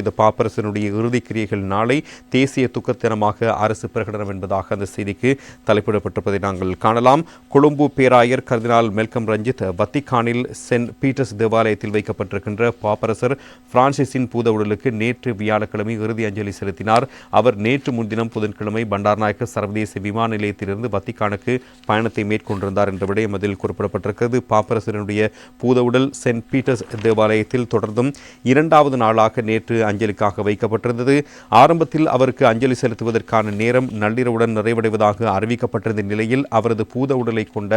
இந்த பாப்பரசனுடைய இறுதிக்கிரியைகள் நாளை தேசிய துக்க தினமாக அரசு பிரகடனம் என்பதாக அந்த செய்திக்கு தலைப்பிடப்பட்டிருப்பதை நாங்கள் காணலாம். கொழும்பு பேராயர் கர்தினால் மெல்கம் ரஞ்சித் வத்திகானில் சென்ட் பீட்டர்ஸ் தேவாலயத்தில் வைக்கப்பட்டிருக்கின்ற பாப்பரசர் பிரான்சிஸின் பூத உடலுக்கு நேற்று வியாழக்கிழமை இறுதி அஞ்சலி செலுத்தினார். அவர் நேற்று முன்தினம் புதன்கிழமை பண்டார்நாயக்க சர்வதேச விமான நிலையத்திலிருந்து வத்திகானுக்கு பயணத்தை மேற்கொண்டிருந்தார் என்ற விடயம் அதில் குறிப்பிடப்பட்டிருக்கிறது. பாப்பரசனுடைய பூத உடல் சென்ட் பீட்டர்ஸ் தேவாலயத்தில் தொடர்ந்தும் இரண்டாவது நாளாக நேற்று அஞ்சலிக்காக வைக்கப்பட்டிருந்தது. ஆரம்பத்தில் அவருக்கு அஞ்சலி செலுத்துவதற்கான நேரம் நள்ளிரவுடன் நிறைவடைவதாக அறிவிக்கப்பட்டிருந்த நிலையில் அவரது பூத உடலை கொண்ட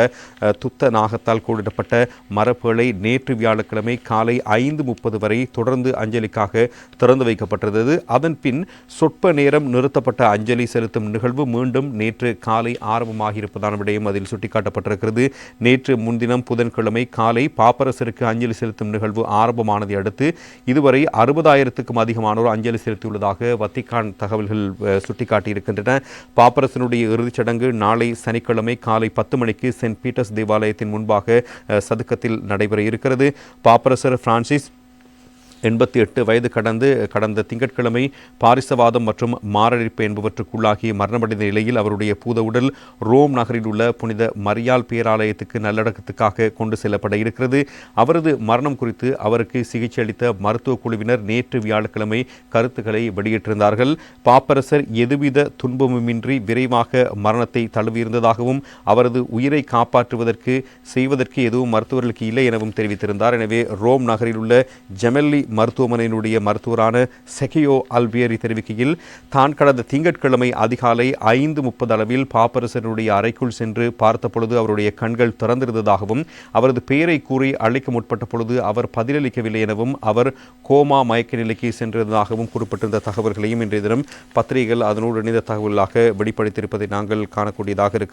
துத்த நாகத்தால் கூடிடப்பட்ட மரப்பேழை நேற்று வியாழக்கிழமை காலை ஐந்து முப்பது வரை தொடர்ந்து அஞ்சலிக்காக திறந்து வைக்கப்பட்டிருந்தது. அதன் பின் சொற்ப நேரம் நிறுத்தப்பட்ட அஞ்சலி செலுத்தும் நிகழ்வு மீண்டும் நேற்று காலை ஆரம்பமாகியிருப்பதான விடயம் அதில் சுட்டிக்காட்டப்பட்டிருக்கிறது. நேற்று முன்தினம் புதன்கிழமை காலை பாப்பரசருக்கு அஞ்சலி செலுத்தும் நிகழ்வு ஆரம்பமானதை அடுத்து இதுவரை அறுபதாயிரத்துக்கும் அதிகமானோர் அஞ்சலி செலுத்தியுள்ளதாக வத்திக்கான் தகவல்கள் சுட்டிக்காட்டியிருக்கின்றன. பாப்பரசனுடைய இறுதிச் சடங்கு நாளை சனிக்கிழமை காலை பத்து மணிக்கு சென்ட் பீட்டர்ஸ் தேவாலயத்தின் முன்பாக சதுக்கத்தில் நடைபெற இருக்கிறது. பாப்பரசர் பிரான்சிஸ் எண்பத்தி எட்டு வயது கடந்து கடந்த திங்கட்கிழமை பாரிசவாதம் மற்றும் மாரடைப்பு என்பவற்றுக்குள்ளாகி மரணமடைந்த நிலையில் அவருடைய பூத உடல் ரோம் நகரில் உள்ள புனித மரியாள் பேராலயத்துக்கு நல்லடக்கத்துக்காக கொண்டு செல்லப்பட இருக்கிறது. அவரது மரணம் குறித்து அவருக்கு சிகிச்சை அளித்த மருத்துவ குழுவினர் நேற்று வியாழக்கிழமை கருத்துக்களை வெளியிட்டிருந்தார்கள். பாப்பரசர் எதுவித துன்பமுமின்றி விரைவாக மரணத்தை தழுவியிருந்ததாகவும் அவரது உயிரை காப்பாற்றுவதற்கு செய்வதற்கு எதுவும் மருத்துவர்களுக்கு இல்லை எனவும் தெரிவித்திருந்தார். எனவே ரோம் நகரில் உள்ள ஜெமெல்லி மருத்துவமனையினுடைய மருத்துவரான செகியோ அல்வியரி தெரிவிக்கையில் தான் கடந்த திங்கட்கிழமை அதிகாலை ஐந்து முப்பது அளவில் பாப்பரசனுடைய அறைக்குள் சென்று பார்த்த பொழுது அவருடைய கண்கள் திறந்திருந்ததாகவும் அவரது பெயரை கூறி அழைக்க முற்பட்ட பொழுது அவர் பதிலளிக்கவில்லை எனவும் அவர் கோமா மயக்க நிலைக்கு சென்றதாகவும் குறிப்பிட்டிருந்த தகவல்களையும் இன்றைய தினம் பத்திரிகைகள் அதனோடு இணைந்த தகவலாக வெளிப்படுத்தியிருப்பதை நாங்கள் காணக்கூடியதாக இருக்கிறது.